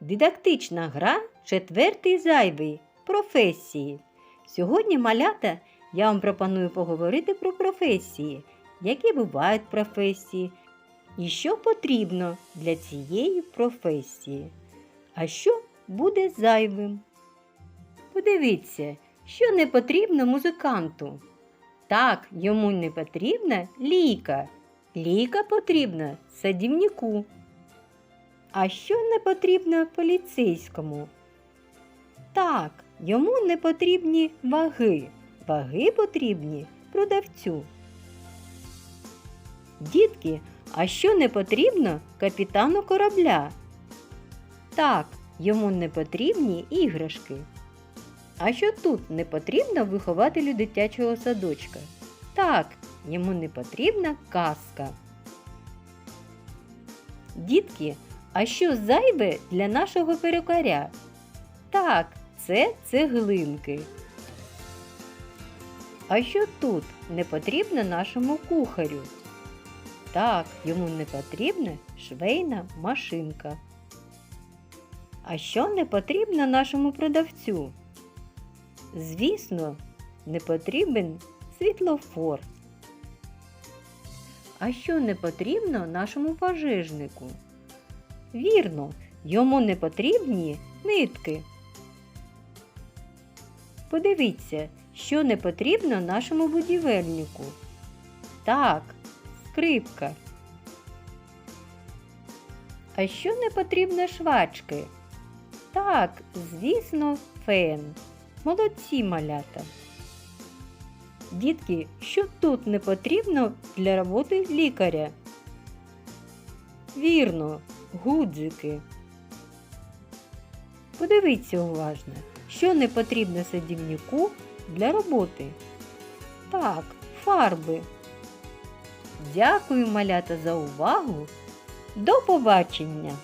Дидактична гра четвертий зайвий професії. Сьогодні, малята, я вам пропоную поговорити про професії, які бувають професії, і що потрібно для цієї професії. А що буде зайвим? Подивіться, що не потрібно музиканту. Так, йому не потрібна лійка. Лійка потрібна садівнику. А що не потрібно поліцейському? Так, йому не потрібні ваги. Ваги потрібні продавцю. Дітки, а що не потрібно капітану корабля? Так, йому не потрібні іграшки. А що тут не потрібно вихователю дитячого садочка? Так, йому не потрібна казка. Дітки, а що зайве для нашого перукаря? Так, це цеглинки. А що тут не потрібно нашому кухарю? Так, йому не потрібна швейна машинка. А що не потрібно нашому продавцю? Звісно, не потрібен світлофор. А що не потрібно нашому пожежнику? Вірно, йому не потрібні нитки. Подивіться, що не потрібно нашому будівельнику. Так, скрипка. А що не потрібно швачки? Так, звісно, фен. Молодці малята. Дітки, що тут не потрібно для роботи лікаря? Вірно, гудзики. Подивіться уважно, що не потрібно садівнику для роботи. Так, фарби. Дякую, малята, за увагу. До побачення!